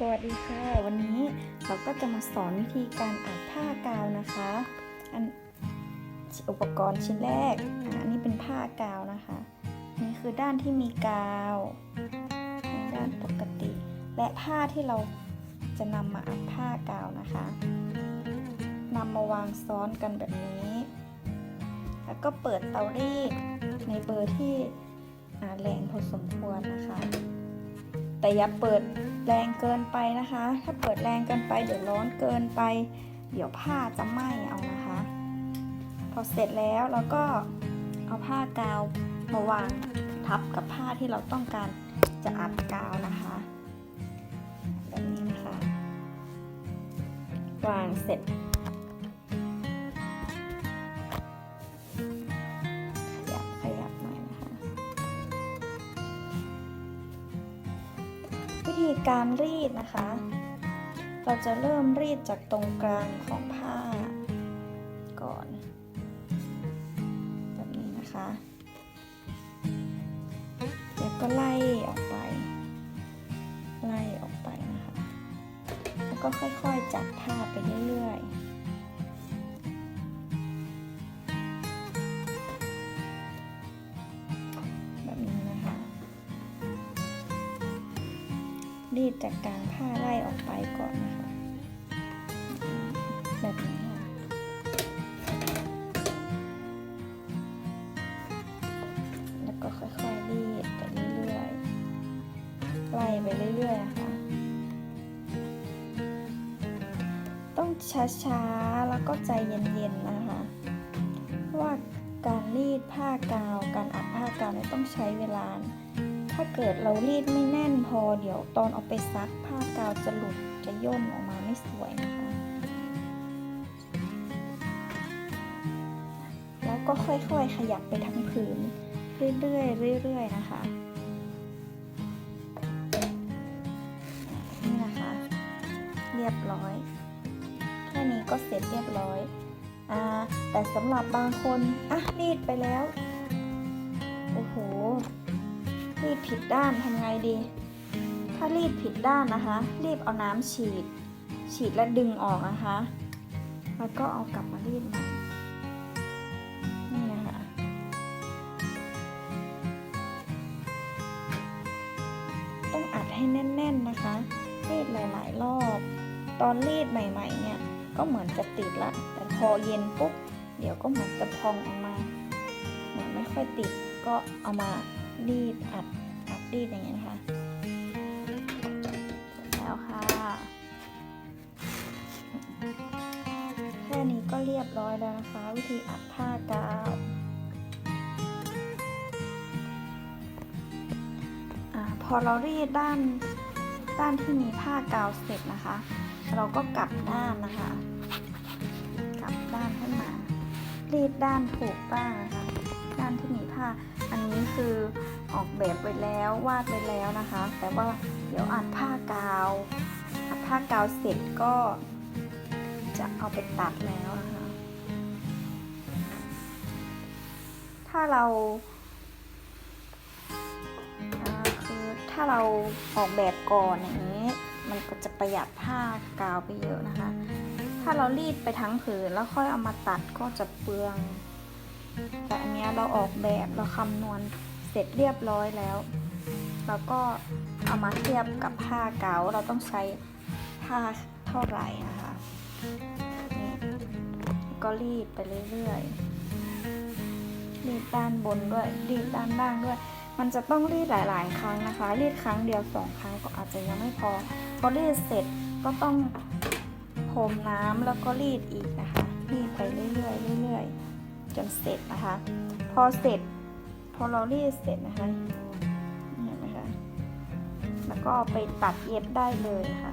สวัสดีค่ะ วันนี้เราก็จะมาสอนวิธีการอัดผ้ากาวนะคะ อันอุปกรณ์ชิ้นแรกอันนี้เป็นผ้ากาวนะคะ นี่คือด้านที่มีกาวในด้านปกติ และผ้าที่เราจะนำมาอัดผ้ากาวนะคะนำมาวางซ้อนกันแบบนี้ แล้วก็เปิดเตารีดในเบอร์ที่อ่าแรงพอสมควรนะคะ แต่อย่าเปิดแรงเกินไปนะคะ ถ้าเปิดแรงเกินไปเดี๋ยวร้อนเกินไป เดี๋ยวผ้าจะไหม้เอานะคะ พอเสร็จแล้วเราก็เอาผ้ากาวมาวางทับกับผ้าที่เราต้องการจะอัดกาวนะคะ แบบนี้นะคะ วางเสร็จ การรีดนะคะ เราจะเริ่มรีดจากตรงกลางของผ้าก่อน แบบนี้นะคะแล้วก็ไล่ออกไป ไล่ออกไปนะคะ แล้วก็ค่อยๆจับผ้าไปเรื่อยๆ รีดจากกลางผ้าไล่ออกไปก่อนนะคะ แบบนี้ค่ะแล้วก็ค่อยๆรีดไปเรื่อยๆไล่ไปเรื่อยๆนะคะ ต้องช้าๆ แล้วก็ใจเย็นๆนะคะ ว่าการรีดผ้ากาว การอัดผ้ากาวเนี่ยต้องใช้เวลา ถ้าเกิดเรารีดไม่แน่นพอเดี๋ยวตอนเอาไปซักผ้ากาวจะหลุดจะย่นออกมาไม่สวยนะคะ แล้วก็ค่อยๆขยับไปทั้งผืนเรื่อยๆเรื่อยๆนะคะนี่นะคะ เรียบร้อย แค่นี้ก็เสร็จเรียบร้อยอ่าแต่สำหรับบางคนอะรีดไปแล้วโอ้โห รีดผิดด้านทำไงดี ถ้ารีดผิดด้านนะคะ รีบเอาน้ำฉีด ฉีดแล้วดึงออกนะคะ แล้วก็เอากลับมารีดใหม่นี่นะคะต้องอัดให้แน่น ๆนะคะ รีดหลายๆรอบ ตอนรีดใหม่ๆเนี่ยก็เหมือนจะติดละ แต่พอเย็นปุ๊บ เดี๋ยวก็เหมือนจะพองออกมา เหมือนไม่ค่อยติด ก็เอามา รีดอัดอัดรีดอย่างเงี้ยนะคะแล้วค่ะ แค่นี้ก็เรียบร้อยแล้วนะคะ วิธีอัดผ้ากาวอพอเรารีดด้านด้านที่มีผ้ากาวเสร็จนะคะ เราก็กลับด้านนะคะ กลับด้านขึ้นมา รีดด้านถูกบ้างนะคะ ด้านที่มีผ้า อันนี้คือออกแบบไว้แล้ววาดไว้แล้วนะคะ แต่ว่าเดี๋ยวอัดผ้ากาวอัดผ้ากาวเสร็จก็จะเอาไปตัดแล้วนะคะ ถ้าเราอ่าคือถ้าเราออกแบบก่อนอย่างนี้ มันก็จะประหยัดผ้ากาวไปเยอะนะคะ ถ้าเรารีดไปทั้งผืนแล้วค่อยเอามาตัดก็จะเปลือง แต่อันเนี้ยเราออกแบบเราคำนวณเสร็จเรียบร้อยแล้วแล้วก็เอามาเทียบกับผ้าเกาเราต้องใช้ผ้าเท่าไหร่นะคะนี่ก็รีดไปเรื่อยๆรีดด้านบนด้วยรีดด้านล่างด้วย มันจะต้องรีดหลาย ๆ ครั้งนะคะ รีดครั้งเดียวสองครั้งก็อาจจะยังไม่พอพอรีดเสร็จก็ต้องพรมน้ำแล้วก็รีดอีกนะคะ รีดไปเรื่อยๆเรื่อยๆ จนเสร็จนะคะ พอเสร็จพอเรารีดเสร็จนะคะเห็นไหมคะ แล้วก็ไปตัดเย็บได้เลยนะคะ